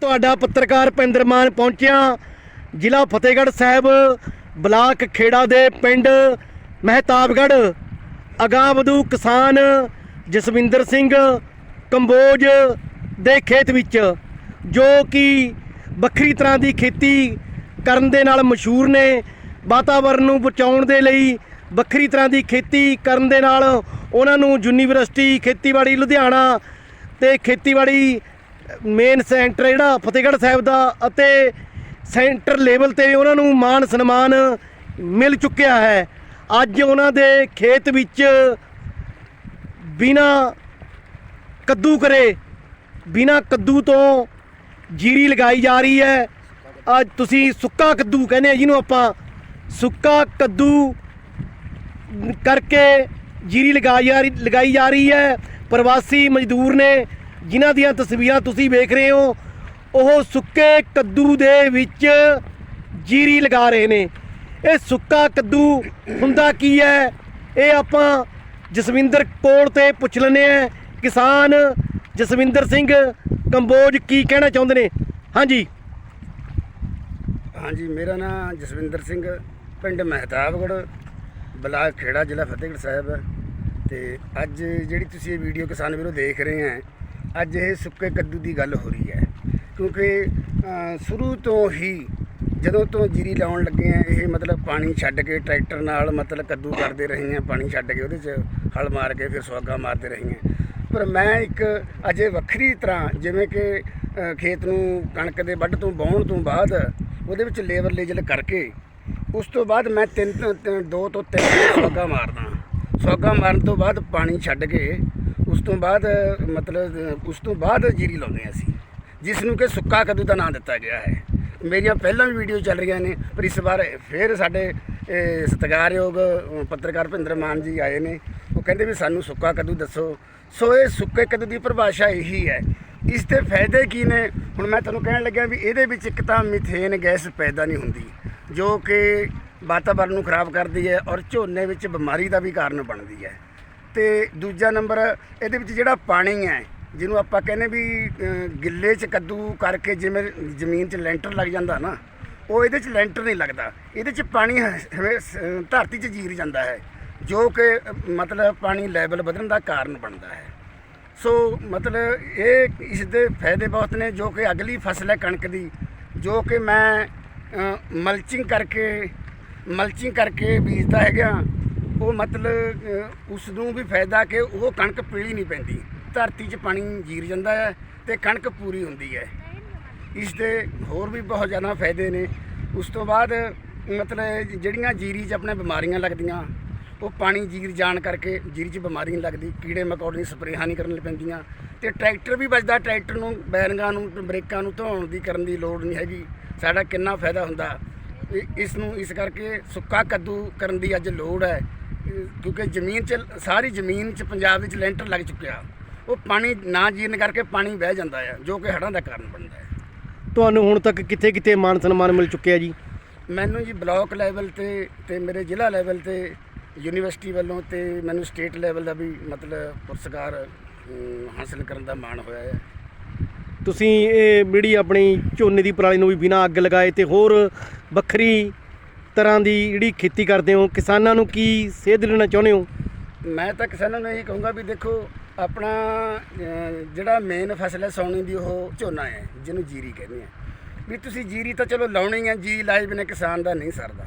ਤੁਹਾਡਾ ਪੱਤਰਕਾਰ ਭਿੰਦਰ ਮਾਨ ਪਹੁੰਚਿਆ। ਜ਼ਿਲ੍ਹਾ ਫਤਿਹਗੜ੍ਹ ਸਾਹਿਬ, ਬਲਾਕ ਖੇੜਾ ਦੇ ਪਿੰਡ ਮਹਿਤਾਬਗੜ੍ਹ। ਅਗਾਵਧੂ ਕਿਸਾਨ ਜਸਵਿੰਦਰ ਸਿੰਘ ਕੰਬੋਜ ਦੇ ਖੇਤ ਵਿੱਚ, ਜੋ ਕਿ ਵੱਖਰੀ ਤਰ੍ਹਾਂ ਦੀ ਖੇਤੀ ਕਰਨ ਦੇ ਨਾਲ ਮਸ਼ਹੂਰ ਨੇ। ਵਾਤਾਵਰਣ ਨੂੰ ਬਚਾਉਣ ਦੇ ਲਈ ਵੱਖਰੀ ਤਰ੍ਹਾਂ ਦੀ ਖੇਤੀ ਕਰਨ ਦੇ ਨਾਲ ਉਹਨਾਂ ਨੂੰ ਯੂਨੀਵਰਸਿਟੀ ਖੇਤੀਬਾੜੀ ਲੁਧਿਆਣਾ ਤੇ ਖੇਤੀਬਾੜੀ ਮੇਨ ਸੈਂਟਰ ਜਿਹੜਾ ਫਤਿਹਗੜ੍ਹ ਸਾਹਿਬ ਦਾ ਅਤੇ ਸੈਂਟਰ ਲੈਵਲ ਤੇ ਉਹਨਾਂ ਨੂੰ ਮਾਣ ਸਨਮਾਨ ਮਿਲ ਚੁੱਕਿਆ ਹੈ। ਅੱਜ ਉਹਨਾਂ ਦੇ ਖੇਤ ਵਿੱਚ ਬਿਨਾ ਕੱਦੂ ਕਰੇ, ਬਿਨਾ ਕੱਦੂ ਤੋਂ ਜੀਰੀ ਲਗਾਈ ਜਾ ਰਹੀ ਹੈ। ਅੱਜ ਤੁਸੀਂ ਸੁੱਕਾ ਕੱਦੂ ਕਹਿੰਦੇ ਆ ਜਿਹਨੂੰ ਆਪਾਂ, ਸੁੱਕਾ ਕੱਦੂ ਕਰਕੇ ਜੀਰੀ ਲਗਾਈ ਜਾ ਰਹੀ, ਲਗਾਈ ਜਾ ਰਹੀ ਹੈ। ਪ੍ਰਵਾਸੀ ਮਜ਼ਦੂਰ ਨੇ ਜਿਨ੍ਹਾਂ ਦੀਆਂ ਤਸਵੀਰਾਂ ਤੁਸੀਂ ਵੇਖ ਰਹੇ ਹੋ, ਉਹ ਸੁੱਕੇ ਕੱਦੂ ਦੇ ਵਿੱਚ ਜੀਰੀ ਲਗਾ ਰਹੇ ਨੇ। ਇਹ ਸੁੱਕਾ ਕੱਦੂ ਹੁੰਦਾ ਕੀ ਹੈ? ਇਹ ਆਪਾਂ ਜਸਵਿੰਦਰ ਕੋਲ ਤੇ ਪੁੱਛ ਲੈਂਦੇ ਆ ਕਿਸਾਨ ਜਸਵਿੰਦਰ ਸਿੰਘ ਕੰਬੋਜ ਕੀ ਕਹਿਣਾ ਚਾਹੁੰਦੇ ਨੇ? ਹਾਂਜੀ। ਹਾਂਜੀ, ਮੇਰਾ ਨਾਮ ਜਸਵਿੰਦਰ ਸਿੰਘ, ਪਿੰਡ ਮਹਿਤਾਬਗੜ੍ਹ, ਬਲਾਕ ਖੇੜਾ ਜ਼ਿਲ੍ਹਾ ਫਤਿਹਗੜ੍ਹ ਸਾਹਿਬ। ਹੈ ਤੇ ਅੱਜ ਜਿਹੜੀ ਤੁਸੀਂ ਇਹ ਵੀਡੀਓ ਕਿਸਾਨ ਵੀਰੋ ਦੇਖ ਰਹੇ ਹੈ ਅੱਜ ਇਹ ਸੁੱਕੇ ਕੱਦੂ ਦੀ ਗੱਲ ਹੋ ਰਹੀ ਹੈ। ਕਿਉਂਕਿ ਸ਼ੁਰੂ ਤੋਂ ਹੀ ਜਦੋਂ ਤੋਂ ਜੀਰੀ ਲਾਉਣ ਲੱਗੇ ਆ, ਇਹ ਮਤਲਬ ਪਾਣੀ ਛੱਡ ਕੇ ਟਰੈਕਟਰ ਨਾਲ ਮਤਲਬ ਕੱਦੂ ਕਰਦੇ ਰਹੇ ਆ, ਪਾਣੀ ਛੱਡ ਕੇ ਉਹਦੇ 'ਚ ਹਲ ਮਾਰ ਕੇ ਫਿਰ ਸੁਹਾਗਾ ਮਾਰਦੇ ਰਹੇ ਆ। ਪਰ ਮੈਂ ਇੱਕ ਅਜੇ ਵੱਖਰੀ ਤਰ੍ਹਾਂ ਜਿਵੇਂ ਕਿ ਖੇਤ ਨੂੰ ਕਣਕ ਦੇ ਵੱਢ ਤੋਂ ਵਾਹੁਣ ਤੋਂ ਬਾਅਦ ਉਹਦੇ ਵਿੱਚ ਲੇਬਰ ਲੇਜਲ ਕਰਕੇ ਉਸ ਤੋਂ ਬਾਅਦ ਮੈਂ ਤਿੰਨ ਤੋਂ ਤਿੰਨ- ਦੋ ਤੋਂ ਤਿੰਨ ਸੁਹਾਗਾ ਮਾਰਦਾ ਸੁਹਾਗਾ ਮਾਰਨ ਤੋਂ ਬਾਅਦ ਪਾਣੀ ਛੱਡ ਕੇ ਉਸ ਤੋਂ ਬਾਅਦ, ਮਤਲਬ, ਉਸ ਤੋਂ ਬਾਅਦ ਜੀਰੀ ਲਾਉਂਦੇ ਹਾਂ ਅਸੀਂ, ਜਿਸ ਨੂੰ ਕਿ ਸੁੱਕਾ ਕੱਦੂ ਦਾ ਨਾਂ ਦਿੱਤਾ ਗਿਆ ਹੈ। ਮੇਰੀਆਂ ਪਹਿਲਾਂ ਵੀ ਵੀਡੀਓ ਚੱਲ ਰਹੀਆਂ ਨੇ, ਪਰ ਇਸ ਵਾਰ ਫਿਰ ਸਾਡੇ ਸਤਿਕਾਰਯੋਗ ਪੱਤਰਕਾਰ ਭਿੰਦਰ ਮਾਨ ਜੀ ਆਏ ਨੇ। ਉਹ ਕਹਿੰਦੇ ਵੀ ਸਾਨੂੰ ਸੁੱਕਾ ਕੱਦੂ ਦੱਸੋ। ਸੋ ਇਹ ਸੁੱਕੇ ਕੱਦੂ ਦੀ ਪਰਿਭਾਸ਼ਾ ਇਹੀ ਹੈ। ਇਸ ਦੇ ਫਾਇਦੇ ਕੀ ਨੇ? ਹੁਣ ਮੈਂ ਤੁਹਾਨੂੰ ਕਹਿਣ ਲੱਗਿਆ ਵੀ ਇਹਦੇ ਵਿੱਚ ਇੱਕ ਤਾਂ ਮਿਥੇਨ ਗੈਸ ਪੈਦਾ ਨਹੀਂ ਹੁੰਦੀ, ਜੋ ਕਿ ਵਾਤਾਵਰਣ ਨੂੰ ਖਰਾਬ ਕਰਦੀ ਹੈ ਔਰ ਝੋਨੇ ਵਿੱਚ ਬਿਮਾਰੀ ਦਾ ਵੀ ਕਾਰਨ ਬਣਦੀ ਹੈ। ਤੇ ਦੂਜਾ ਨੰਬਰ, ਇਹਦੇ ਵਿੱਚ ਜਿਹੜਾ ਪਾਣੀ ਹੈ, ਜਿਹਨੂੰ ਆਪਾਂ ਕਹਿੰਦੇ ਵੀ ਗਿੱਲੇ 'ਚ ਕੱਦੂ ਕਰਕੇ ਜਿਵੇਂ ਜ਼ਮੀਨ 'ਚ ਲੈਂਟਰ ਲੱਗ ਜਾਂਦਾ ਨਾ, ਉਹ ਇਹਦੇ 'ਚ ਲੈਂਟਰ ਨਹੀਂ ਲੱਗਦਾ। ਇਹਦੇ 'ਚ ਪਾਣੀ ਹ- ਧਰਤੀ 'ਚ ਜੀਰ ਜਾਂਦਾ ਹੈ, ਜੋ ਕਿ ਮਤਲਬ ਪਾਣੀ ਲੈਵਲ ਵਧਣ ਦਾ ਕਾਰਨ ਬਣਦਾ ਹੈ। ਸੋ, ਮਤਲਬ ਇਹ ਇਸ ਦੇ ਫਾਇਦੇ ਬਹੁਤ ਨੇ, ਜੋ ਕਿ ਅਗਲੀ ਫਸਲ ਹੈ ਕਣਕ ਦੀ, ਜੋ ਕਿ ਮੈਂ ਮਲਚਿੰਗ ਕਰਕੇ ਮਲਚਿੰਗ ਕਰਕੇ ਬੀਜਦਾ ਹੈਗਾ। ਉਹ ਮਤਲਬ ਉਸ ਨੂੰ ਵੀ ਫਾਇਦਾ ਕਿ ਉਹ ਕਣਕ ਪੀਲੀ ਨਹੀਂ ਪੈਂਦੀ। ਧਰਤੀ 'ਚ ਪਾਣੀ ਜੀਰ ਜਾਂਦਾ ਹੈ ਤੇ ਕਣਕ ਪੂਰੀ ਹੁੰਦੀ ਹੈ। ਇਸ ਦੇ ਹੋਰ ਵੀ ਬਹੁਤ ਜ਼ਿਆਦਾ ਫਾਇਦੇ ਨੇ। ਉਸ ਤੋਂ ਬਾਅਦ, ਮਤਲਬ, ਜਿਹੜੀਆਂ ਜੀਰੀ 'ਚ ਆਪਣੇ ਬਿਮਾਰੀਆਂ ਲੱਗਦੀਆਂ, ਉਹ ਪਾਣੀ ਜੀਰ ਜਾਣ ਕਰਕੇ ਜੀਰੀ 'ਚ ਬਿਮਾਰੀ ਨਹੀਂ ਲੱਗਦੀ, ਕੀੜੇ ਮਕੌੜੇ ਸਪਰੇਹਾਂ ਨਹੀਂ ਕਰਨ ਪੈਂਦੀਆਂ ਤੇ ਟਰੈਕਟਰ ਵੀ ਬਚਦਾ ਟਰੈਕਟਰ ਨੂੰ, ਬੈਰਿੰਗਾਂ ਨੂੰ, ਬ੍ਰੇਕਾਂ ਨੂੰ ਧੋਣ ਦੀ ਕਰਨ ਦੀ ਲੋੜ ਨਹੀਂ ਹੈਗੀ। ਸਾਡਾ ਕਿੰਨਾ ਫਾਇਦਾ ਹੁੰਦਾ। ਇ- ਇਸ ਨੂੰ ਇਸ ਕਰਕੇ ਸੁੱਕਾ ਕੱਦੂ ਕਰਨ ਦੀ ਅੱਜ ਲੋੜ ਹੈ। ਕਿਉਂਕਿ ਜ਼ਮੀਨ 'ਚ ਸਾਰੀ ਜ਼ਮੀਨ 'ਚ ਪੰਜਾਬ ਵਿੱਚ ਲੈਂਟਰ ਲੱਗ ਚੁੱਕਿਆ। ਉਹ ਪਾਣੀ ਨਾ ਜੀਰਨ ਕਰਕੇ ਪਾਣੀ ਵਹਿ ਜਾਂਦਾ ਹੈ ਜੋ ਕਿ ਹੜ੍ਹਾਂ ਦਾ ਕਾਰਨ ਬਣਦਾ ਹੈ ਤੁਹਾਨੂੰ ਹੁਣ ਤੱਕ ਕਿੱਥੇ ਕਿੱਥੇ ਮਾਣ ਸਨਮਾਨ ਮਿਲ ਚੁੱਕਿਆ ਜੀ? ਮੈਨੂੰ ਜੀ ਬਲਾਕ ਲੈਵਲ ਤੇ ਤੇ ਮੇਰੇ ਜ਼ਿਲ੍ਹਾ ਲੈਵਲ ਤੇ ਯੂਨੀਵਰਸਿਟੀ ਵੱਲੋਂ ਤੇ ਮੈਨੂੰ ਸਟੇਟ ਲੈਵਲ ਦਾ ਵੀ ਮਤਲਬ ਪੁਰਸਕਾਰ ਹਾਸਲ ਕਰਨ ਦਾ ਮਾਣ ਹੋਇਆ ਹੈ ਤੁਸੀਂ ਇਹ ਜਿਹੜੀ ਆਪਣੀ ਝੋਨੇ ਦੀ ਪਰਾਲੀ ਨੂੰ ਵੀ ਬਿਨਾਂ ਅੱਗ ਲਗਾਏ ਤੇ ਹੋਰ ਵੱਖਰੀ ਤਰ੍ਹਾਂ ਦੀ ਜਿਹੜੀ ਖੇਤੀ ਕਰਦੇ ਹੋ, ਕਿਸਾਨਾਂ ਨੂੰ ਕੀ ਸੇਧ ਦੇਣਾ ਚਾਹੁੰਦੇ ਹੋ? ਮੈਂ ਤਾਂ ਕਿਸਾਨਾਂ ਨੂੰ ਇਹ ਕਹੂੰਗਾ ਵੀ ਦੇਖੋ, ਆਪਣਾ ਜਿਹੜਾ ਮੇਨ ਫਸਲ ਹੈ ਸੌਣੀ ਦੀ, ਉਹ ਝੋਨਾ ਹੈ, ਜਿਹਨੂੰ ਜੀਰੀ ਕਹਿੰਦੇ ਆ। ਵੀ ਤੁਸੀਂ ਜੀਰੀ ਤਾਂ ਚਲੋ ਲਾਉਣੀ ਹੈ, ਜੀ ਲਾਏ ਬਿਨਾਂ ਕਿਸਾਨ ਦਾ ਨਹੀਂ ਸਰਦਾ।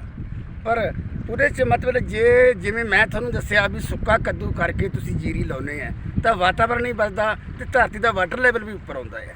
ਪਰ ਉਹਦੇ 'ਚ ਮਤਲਬ ਜੇ, ਜਿਵੇਂ ਮੈਂ ਤੁਹਾਨੂੰ ਦੱਸਿਆ ਵੀ ਸੁੱਕਾ ਕੱਦੂ ਕਰਕੇ ਤੁਸੀਂ ਜੀਰੀ ਲਾਉਨੇ ਆ, ਤਾਂ ਵਾਤਾਵਰਣ ਹੀ ਬਚਦਾ ਤੇ ਧਰਤੀ ਦਾ ਵਾਟਰ ਲੈਵਲ ਵੀ ਉੱਪਰ ਆਉਂਦਾ ਹੈ